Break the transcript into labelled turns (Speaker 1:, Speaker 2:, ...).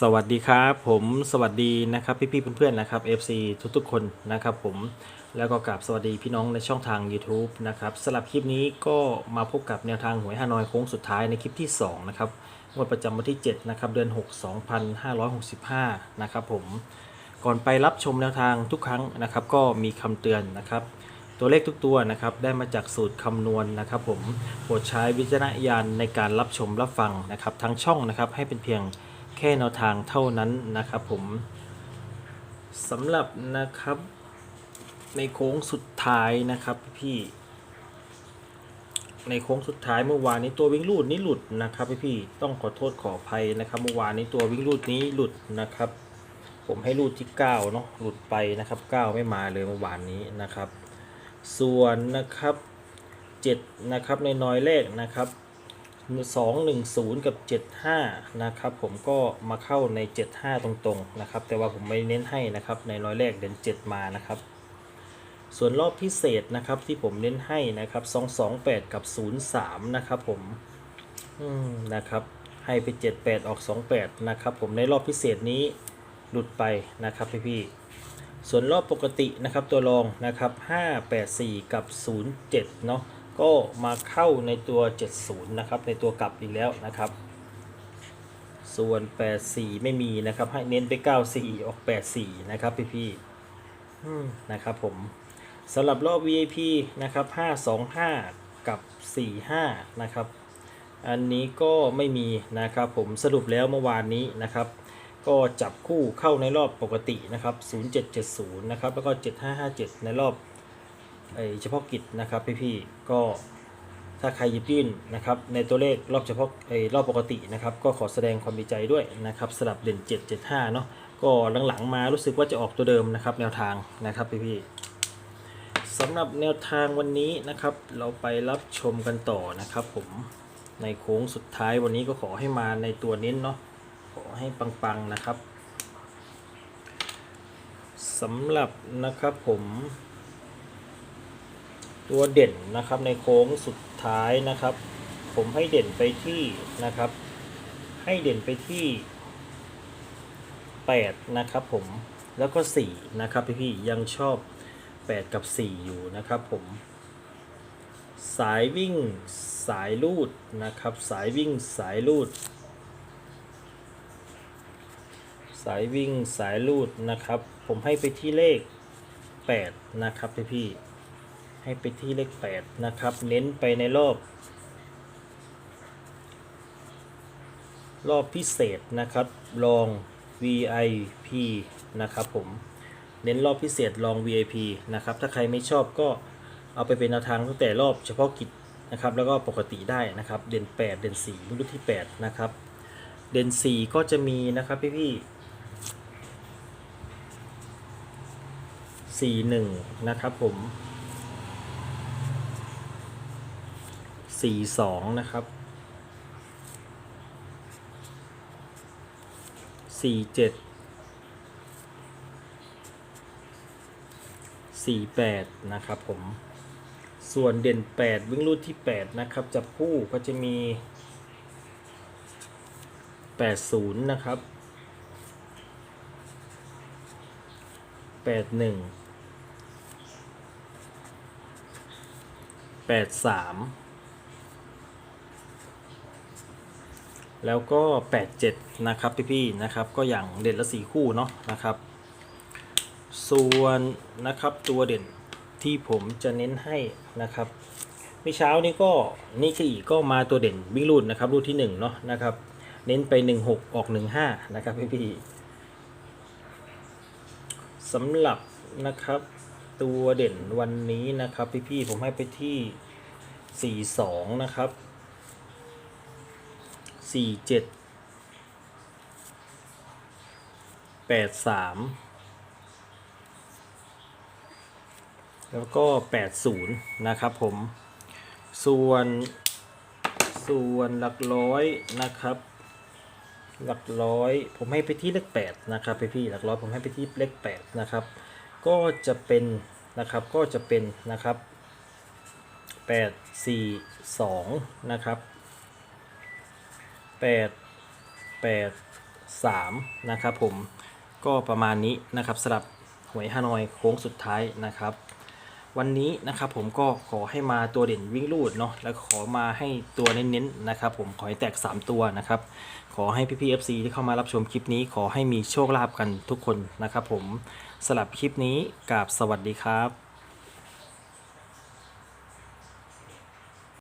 Speaker 1: สวัสดีครับผมสวัสดีนะครับพี่ๆเพื่อนๆนะครับ FC ทุกๆคนนะครับผมแล้วก็กราบสวัสดีพี่น้องในช่องทาง YouTube นะครับสำหรับคลิปนี้ก็มาพบกับแนวทางหวยฮานอยโค้งสุดท้ายในคลิปที่ 2 นะครับงวดประจำวันที่ 7 นะครับ เดือน 6 2565 นะครับผมก่อนไปรับชมแนวทางทุกครั้งนะครับ ก็มีคำเตือนนะครับ ตัวเลขทุกตัวนะครับ ได้มาจากสูตรคำนวณนะครับ ผมโปรดใช้วิจารณญาณในการรับชมรับฟังนะครับ ทั้งช่องนะครับให้เป็นเพียง แค่แนวทางเท่านั้นนะครับผมสำหรับนะครับในโค้งสุดท้ายนะครับพี่ ในโค้งสุดท้ายเมื่อวานนี้ตัววิ่งลูดนี้หลุดนะครับพี่ๆต้องขอโทษขออภัยนะครับ เมื่อวานนี้ตัววิ่งลูดนี้หลุดนะครับ ผมให้ลูดที่9เนาะหลุดไปนะครับ 9 ไม่มาเลยเมื่อวานนี้นะครับ ส่วนนะครับ7นะครับในน้อยเลขนะครับ 210 กับ 75 นะครับ ผมก็มาเข้าใน 75 ตรงๆ นะครับ แต่ว่าผมไม่เน้นให้นะครับ ในร้อยแรกเด่น7 มานะครับ ส่วนรอบพิเศษนะครับที่ผมเน้นให้นะครับ 228 กับ 03 นะครับผม อืม นะครับ ให้ไป 78 ออก 28 นะครับ ผมในรอบพิเศษนี้หลุดไปนะครับพี่ๆส่วนรอบปกตินะครับตัวรองนะครับ 584 กับ 07 เนาะ ก็มาเข้าในตัว 70 นะครับ ในตัวกลับอีกแล้วนะครับ ส่วน 84 ไม่มีนะครับ ให้เน้นไป 94 ออก 84 นะครับพี่ๆอืมนะครับผมสำหรับรอบ VIP นะครับ 525 กับ 45 นะครับ อันนี้ก็ไม่มีนะครับผมสรุปแล้วเมื่อวานนี้นะครับก็จับคู่เข้าในรอบปกตินะครับ 0770 นะครับ แล้วก็ 7557 ในรอบไอ เฉพาะกิจนะครับพี่ๆก็ถ้าใครหยิบยื่นนะครับในตัวเลขรอบเฉพาะไอรอบปกตินะครับก็ขอแสดงความดีใจด้วยนะครับสลับเด่น 775 เนาะก็หลังๆมารู้สึกว่าจะออกตัวเดิมนะครับแนวทางนะครับพี่ๆสำหรับแนวทางวันนี้นะครับ เราไปรับชมกันต่อนะครับ ผมในโค้งสุดท้ายวันนี้ก็ขอให้มาในตัวเน้นเนาะขอให้ปังๆนะครับสำหรับนะครับผม ตัวเด่นนะครับในโค้งสุดท้ายนะครับ ผมให้เด่นไปที่นะครับ ให้เด่นไปที่ 8 นะครับผมแล้วก็ 4 นะครับพี่ๆยังชอบ 8 กับ 4 อยู่นะครับผม สายวิ่งสายลูดนะครับ สายวิ่งสายลูด สายวิ่งสายลูดนะครับ ผมให้ไปที่เลข 8 นะครับพี่ๆ ให้ไปที่เลข 8 นะครับ เน้นไปในรอบ รอบพิเศษนะครับลอง VIP นะครับผมเน้นรอบพิเศษลอง VIP นะครับถ้าใครไม่ชอบก็เอาไปเป็นแนวทางตั้งแต่รอบเฉพาะกิจนะครับแล้วก็ปกติได้นะครับเด่น 8 เด่น4รุ่นที่ 8 นะครับ เด่น 4 ก็จะมีนะครับพี่พี่สี่หนึ่งนะครับผม สี่สองนะครับสี่เจ็ดสี่แปดนะครับผม ส่วนเด่นแปดวิ่งรูดที่แปดนะครับจับคู่ก็จะมีแปดศูนย์นะครับแปดหนึ่งแปดสาม แล้วก็ 87 นะครับพี่ๆนะครับ ก็อย่างเด่นละสีคู่เนาะนะครับ ส่วนนะครับตัวเด่นที่ผมจะเน้นให้นะครับเมื่อเช้านี้ก็นี่คืออีกก็มาตัวเด่นวิ่งรูดนนะครับรูดที่1เนาะนะครับ เน้นไป 16 ออก 15 นะครับพี่ๆสำหรับนะครับตัวเด่นวันนี้นะครับพี่ๆผมให้ไปที่ 42 นะครับ สี่เจ็ดแปดสามแล้วก็แปดศูนย์นะครับผม ส่วนส่วนหลักร้อยนะครับ หลักร้อยผมให้ไปที่เลขแปดนะครับพี่พี่ๆหลักร้อยผมให้ไปที่เลขแปดนะครับ ก็จะเป็นนะครับก็จะเป็นนะครับแปดสี่สองนะครับ แปดแปด3นะครับผมก็ประมาณนี้นะครับสำหรับหวยฮานอยโค้งสุดท้ายนะครับ วันนี้นะครับผมก็ขอให้มาตัวเด่นวิ่งลูดเนาะแล้วขอมาให้ตัวเน้นๆนะครับ ผมขอให้แตก 3 ตัวนะครับ ขอให้พี่ๆ FC ที่เข้ามารับชมคลิปนี้ ขอให้มีโชคลาภกันทุกคนนะครับ ผมสลับคลิปนี้กับสวัสดีครับ